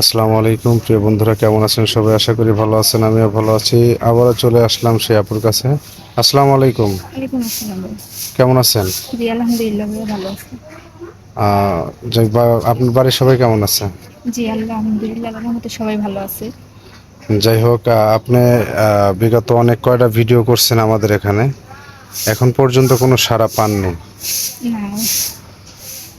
আসসালামু আলাইকুম প্রিয় বন্ধুরা কেমন আছেন? সবাই আশা করি ভালো আছেন আমিও ভালো আছি। আবারও চলে আসলাম সেই আপুর কাছে। আসসালামু আলাইকুম। কেমন আছেন? জি আলহামদুলিল্লাহ ভালো আছি। আহ, যাই আপনার বাড়ির সবাই কেমন আছে? জি আলহামদুলিল্লাহ সবাই ভালো আছে। যাই হোক আপনি বিগত অনেক কয়টা ভিডিও করছেন আমাদের এখানে। এখন পর্যন্ত কোনো সাড়া পাননি। না।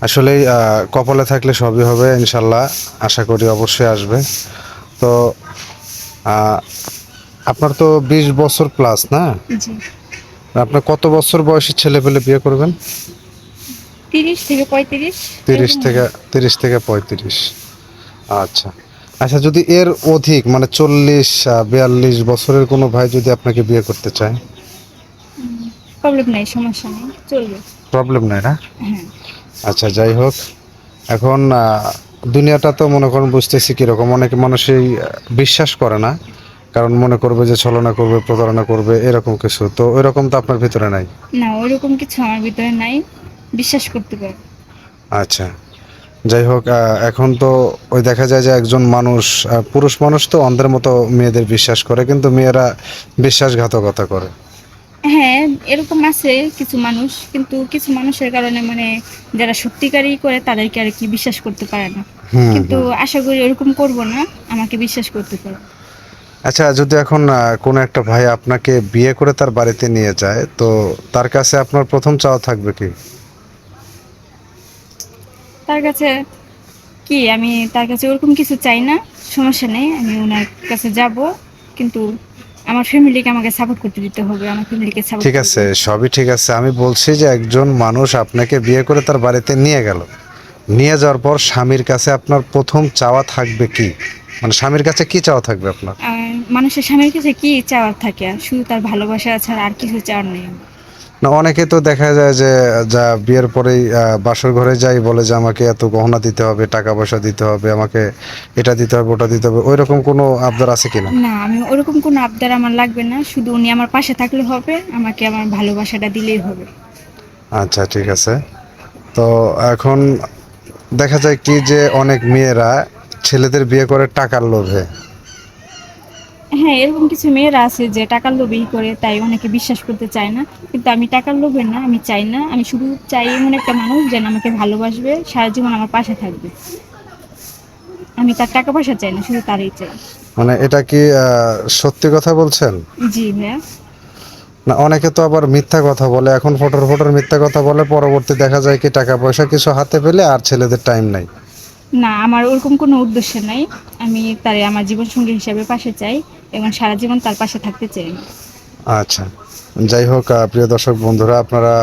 আসলেই আহ, কপালে থাকলে সবই হবে ইনশাল্লাহ। আশা করি অবশ্যই আসবে। তো আপনার তো বিশ বছর প্লাস না? আপনার কত বছর বয়সী ছেলে পেলে বিয়ে করবেন? তিরিশ থেকে পঁয়ত্রিশ। তিরিশ থেকে তিরিশ থেকে পঁয়ত্রিশ। আচ্ছা। আচ্ছা যদি এর অধিক মানে চল্লিশ বিয়াল্লিশ বছরের কোনো ভাই যদি আপনাকে বিয়ে করতে চায়? প্রবলেম নাই সমস্যা নেই চলবে। প্রবলেম নাই না? হ্যাঁ। আচ্ছা যাই হোক। এখন দুনিয়াটা তো মনে করেন বুঝতেছি কীরকম। অনেকে মানুষই বিশ্বাস করে না। কারণ মনে করবে যে ছলনা করবে প্রতারণা করবে এরকম কিছু। তো ওইরকম তো আপনার ভিতরে নাই? না ওইরকম কিছু আমার ভিতরে নাই। বিশ্বাস করতে পারে আচ্ছা। যাই হোক এখন তো ওই দেখা যায় যে একজন মানুষ পুরুষ মানুষ তো অন্ধের মতো মেয়েদের বিশ্বাস করে কিন্তু মেয়েরা বিশ্বাসঘাতকতা করে। হ্যাঁ এরকম আছে কিছু মানুষ কিন্তু কিছু মানুষের কারণে মানে যারা সত্যিকারই করে তাদেরকে আর কি বিশ্বাস করতে পারে না। কিন্তু আশা করি ওরকম করব না আমাকে বিশ্বাস করতে পারে আচ্ছা যদি এখন কোনো একটা ভাই আপনাকে বিয়ে করে তার বাড়িতে নিয়ে যায় তো তার কাছে আপনার প্রথম চাওয়া থাকবে কি? তার কাছে কি? আমি তার কাছে ওরকম কিছু চাই না সমস্যা নেই আমি ওনার কাছে যাব কিন্তু আমার ফ্যামিলিকে আমাকে সাপোর্ট করতে দিতে হবে আমার ফ্যামিলিকে সাপোর্ট ঠিক আছে সবই ঠিক আছে। আমি বলছি যে একজন মানুষ আপনাকে বিয়ে করে তার বাড়িতে নিয়ে গেল। নিয়ে যাওয়ার পর স্বামীর কাছে আপনার প্রথম চাওয়া থাকবে কি? মানে স্বামীর কাছে কি চাওয়া থাকবে আপনার? মানুষের স্বামীর কাছে কি চাওয়ার থাকে? শুধু তার ভালোবাসা ছাড়া আর কিছু চাওয়ার নেই না অনেকে তো দেখা যায় যে যা বিয়ের পরেই বাসর ঘরে যাই বলে যে আমাকে এত গহনা দিতে হবে টাকা পয়সা দিতে হবে আমাকে এটা দিতে হবে ওটা দিতে হবে ওই রকম কোনো আবদার আছে কিনা? না আমি ওরকম কোনো আবদার আমার লাগবে না শুধু উনি আমার পাশে থাকলে হবে আমাকে আমার ভালোবাসাটা দিলেই হবে। আচ্ছা ঠিক আছে। তো এখন দেখা যায় কি যে অনেক মেয়েরা ছেলেদের বিয়ে করে টাকার লোভে। হ্যাঁ এরকম কিছু মেয়েরা আছে যে টাকার লোভই করে তাই অনেকে বিশ্বাস করতে চায় না। কিন্তু আমি টাকার লোভে না আমি চাই না। আমি শুধু চাই এমন একটা মানুষ যেন আমাকে ভালোবাসবে সারা জীবন আমার পাশে থাকবে। আমি তার টাকা পয়সা চাই না শুধু তারই চাই। মানে এটা কি সত্যি কথা বলছেন? জি ভাইয়া। না অনেকে তো আবার মিথ্যা কথা বলে। এখন ফটোর ফটোর মিথ্যা কথা বলে পরবর্তী দেখা যায় কি টাকা পয়সা কিছু হাতে পেলে আর ছেলেদের টাইম নাই। না, আমার ওরকম কোনো উদ্দেশ্য নাই। আমি তারে আমার জীবন সঙ্গী হিসাবে পাশে চাই এবং সারা জীবন তার পাশে থাকতে চাই। আচ্ছা যাই হোক প্রিয় দর্শক বন্ধুরা, আপনারা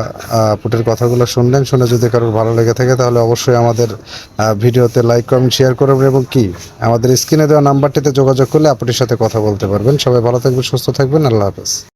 পুটের কথাগুলো শুনলেন, শুনে যদি কারোর ভালো লেগে থাকে, তাহলে অবশ্যই আমাদের ভিডিওতে লাইক কমেন্ট শেয়ার করবেন এবং কি, আমাদের স্ক্রিনে দেওয়া নাম্বারটিতে যোগাযোগ করলে আপুটির সাথে কথা বলতে পারবেন। সবাই ভালো থাকবেন, সুস্থ থাকবেন, আল্লাহ হাফেজ।